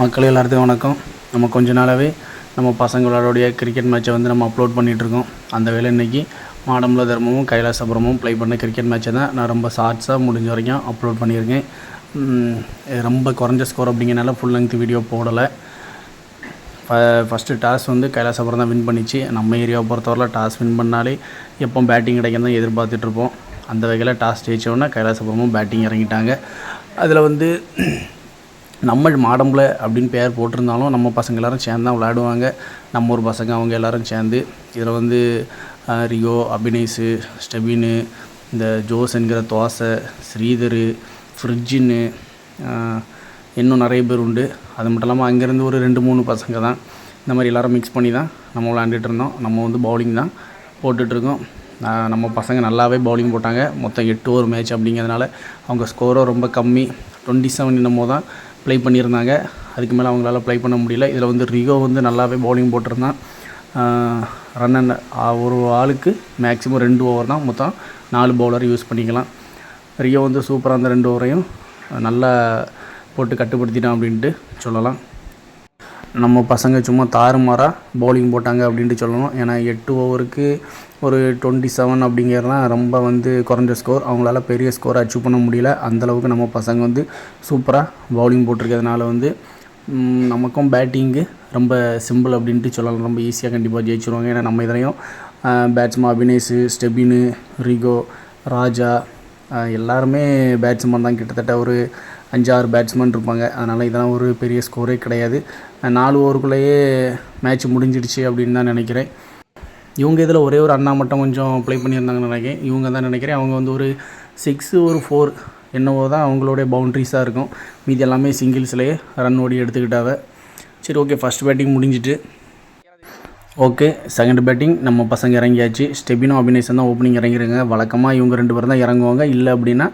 மக்கள் எல்லாத்துக்கும் வணக்கம். நம்ம கொஞ்ச நாளாகவே நம்ம பசங்களோடைய கிரிக்கெட் மேட்ச்சை வந்து நம்ம அப்லோட் பண்ணிகிட்ருக்கோம் அந்த வேலை இன்றைக்கி மாடம்பல தர்மமும் கைலாசபுரமும் ப்ளே பண்ண கிரிக்கெட் மேட்சை தான் நான் ரொம்ப ஷார்ட்ஸாக முடிஞ்ச வரைக்கும் அப்லோட் பண்ணியிருக்கேன். ரொம்ப குறைஞ்ச ஸ்கோர் அப்படிங்கிறனால ஃபுல் லெங்த் வீடியோ போடலை. ஃபஸ்ட்டு டாஸ் வந்து கைலாசபுரம் தான் வின் பண்ணிச்சு. நம்ம ஏரியாவை பொறுத்தவரையில் டாஸ் வின் பண்ணாலே எப்போ பேட்டிங் கிடைக்கும் தான் எதிர்பார்த்துட்ருப்போம் அந்த வகையில் டாஸ் ஜெயிச்சோன்னே கைலாசபுரமும் பேட்டிங் இறங்கிட்டாங்க. அதில் வந்து நம்ம மாடம்பில் அப்படின்னு பேர் போட்டிருந்தாலும் நம்ம பசங்க எல்லாரும் சேர்ந்து தான் விளையாடுவாங்க. நம்ம ஒரு பசங்க அவங்க எல்லாரும் சேர்ந்து இதில் வந்து ரியோ அபினேஷு ஸ்டெபினு இந்த ஜோஸ் என்கிற தோசை ஸ்ரீதர் ஃப்ரிட்ஜின்னு இன்னும் நிறைய பேர் உண்டு. அது மட்டும் இல்லாமல் அங்கேருந்து ஒரு ரெண்டு மூணு பசங்க தான். இந்த மாதிரி எல்லாரும் மிக்ஸ் பண்ணி தான் நம்ம விளாண்டுட்டு இருந்தோம். நம்ம வந்து பவுலிங் தான் போட்டுட்ருக்கோம் நம்ம பசங்க நல்லாவே பவுலிங் போட்டாங்க. மொத்தம் எட்டு ஓவர் மேட்ச் அப்படிங்கிறதுனால அவங்க ஸ்கோரும் ரொம்ப கம்மி. டுவெண்ட்டி செவன் என்னமோ தான். ப்ளே பண்ணியிருந்தாங்க. அதுக்கு மேலே அவங்களால ப்ளே பண்ண முடியல. இதில் வந்து ரிகோ வந்து நல்லாவே பவுலிங் போட்டிருந்தான். ரன் ஒரு ஆளுக்கு மேக்ஸிமம் ரெண்டு ஓவர் தான். மொத்தம் நாலு பவுலர் யூஸ் பண்ணிக்கலாம். ரியோ வந்து சூப்பராக அந்த ரெண்டு ஓவரையும் நல்லா போட்டு கட்டுப்படுத்திட்டான் அப்படின்ட்டு சொல்லலாம். நம்ம பசங்க சும்மா தாறுமாறாக பவுலிங் போட்டாங்க அப்படின்ட்டு சொல்லணும். ஏன்னா எட்டு ஓவருக்கு ஒரு டுவெண்ட்டி செவன் அப்படிங்கிறதுலாம் ரொம்ப வந்து குறைஞ்ச ஸ்கோர் அவங்களால பெரிய ஸ்கோர் அச்சீவ் பண்ண முடியல. அந்தளவுக்கு நம்ம பசங்க வந்து சூப்பராக பவுலிங் போட்டிருக்கிறதுனால வந்து நமக்கும் பேட்டிங்கு ரொம்ப சிம்பிள் அப்படின்ட்டு சொல்லலாம். ரொம்ப ஈஸியாக கண்டிப்பாக ஜெயிச்சிருவாங்க. ஏன்னா நம்ம இதுலேயும் பேட்ஸ்மா அபினேஷு ஸ்டெபினு ரிகோ ராஜா எல்லாருமே பேட்ஸ்மேன் தான். கிட்டத்தட்ட ஒரு அஞ்சாறு பேட்ஸ்மேன் இருப்பாங்க. அதனால் இதெல்லாம் ஒரு பெரிய ஸ்கோரே கிடையாது. நாலு ஓவருக்குள்ளேயே மேட்ச் முடிஞ்சிடுச்சு அப்படின்னு தான் நினைக்கிறேன். இவங்க இதில் ஒரே ஒரு அண்ணா மட்டும் கொஞ்சம் ப்ளே பண்ணியிருந்தாங்கன்னு நினைக்கிறேன். இவங்க தான் நினைக்கிறேன். அவங்க வந்து ஒரு சிக்ஸு ஒரு ஃபோர் என்னவோ தான் அவங்களுடைய பவுண்ட்ரிஸாக இருக்கும். மீதி எல்லாமே சிங்கிள்ஸ்லேயே ரன் ஓடி எடுத்துக்கிட்டாவ. சரி ஓகே ஃபஸ்ட் பேட்டிங் முடிஞ்சிட்டு ஓகே செகண்ட் பேட்டிங் நம்ம பசங்க இறங்கியாச்சு. ஸ்டெபினோ அபினேஷன் தான் ஓப்பனிங் இறங்கிருங்க வழக்கமாக இவங்க ரெண்டு பேரும் தான் இறங்குவாங்க. இல்லை அப்படின்னா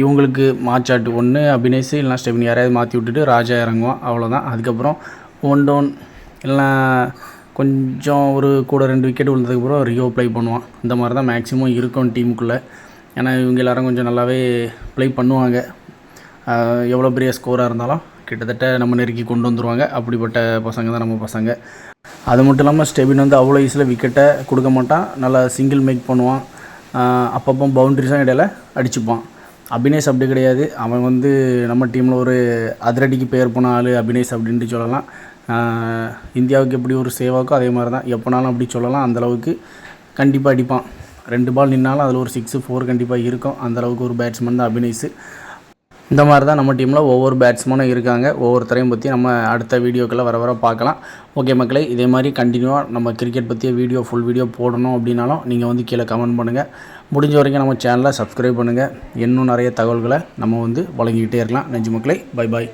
இவங்களுக்கு மாச்சாட்டு ஒன்று அபினேஷ் இல்லைனா ஸ்டெபின் யாரையாவது மாற்றி விட்டுட்டு ராஜா இறங்குவான். அவ்வளோதான் அதுக்கப்புறம் ஒன் டவுன் இல்லைனா கொஞ்சம் ஒரு கூட ரெண்டு விக்கெட் விழுந்ததுக்கப்புறம் ரியோ ப்ளே பண்ணுவான். இந்த மாதிரி தான் மேக்ஸிமம் இருக்கும் டீமுக்குள்ளே ஏன்னா இவங்க எல்லாரும் கொஞ்சம் நல்லாவே ப்ளே பண்ணுவாங்க. எவ்வளோ பெரிய ஸ்கோராக இருந்தாலும் கிட்டத்தட்ட நம்ம நெருக்கி கொண்டு வந்துருவாங்க. அப்படிப்பட்ட பசங்க தான் நம்ம பசங்க. அது மட்டும் இல்லாமல் ஸ்டெபின் வந்து அவ்வளோ ஈஸியில் விக்கெட்டை கொடுக்க மாட்டான். நல்லா சிங்கிள் மேக் பண்ணுவான். அப்பப்போ பவுண்ட்ரிஸும் இடையில அடிச்சுப்பான். அபினேஷ் அப்படி கிடையாது. அவன் வந்து நம்ம டீமில் ஒரு அதிரடிக்கு பெயர் போன ஆள் அபினேஷ் அப்படின்ட்டு சொல்லலாம். இந்தியாவுக்கு எப்படி ஒரு சேவாக்கோ அதே மாதிரி தான் எப்போனாலும் அப்படி சொல்லலாம். அந்தளவுக்கு கண்டிப்பாக அடிப்பான். ரெண்டு பால் நின்னாலும் அதில் ஒரு சிக்ஸு ஃபோர் கண்டிப்பாக இருக்கும். அந்தளவுக்கு ஒரு பேட்ஸ்மேன் தான் அபினேஷ். இந்த மாதிரி தான் நம்ம டீமில் ஒவ்வொரு பேட்ஸ்மேனும் இருக்காங்க. ஒவ்வொருத்தரையும் பற்றி நம்ம அடுத்த வீடியோக்களை வர வர பார்க்கலாம். ஓகே மக்களே இதே மாதிரி கண்டினியூவாக நம்ம கிரிக்கெட் பற்றிய வீடியோ ஃபுல் வீடியோ போடணும் அப்படின்னாலும் நீங்கள் வந்து கீழே கமெண்ட் பண்ணுங்கள் முடிஞ்ச வரைக்கும் நம்ம சேனலை சப்ஸ்கிரைப் பண்ணுங்கள் இன்னும் நிறைய தகவல்களை நம்ம வந்து வழங்கிக்கிட்டே இருக்கலாம். நெஞ்சு மக்களே. Bye bye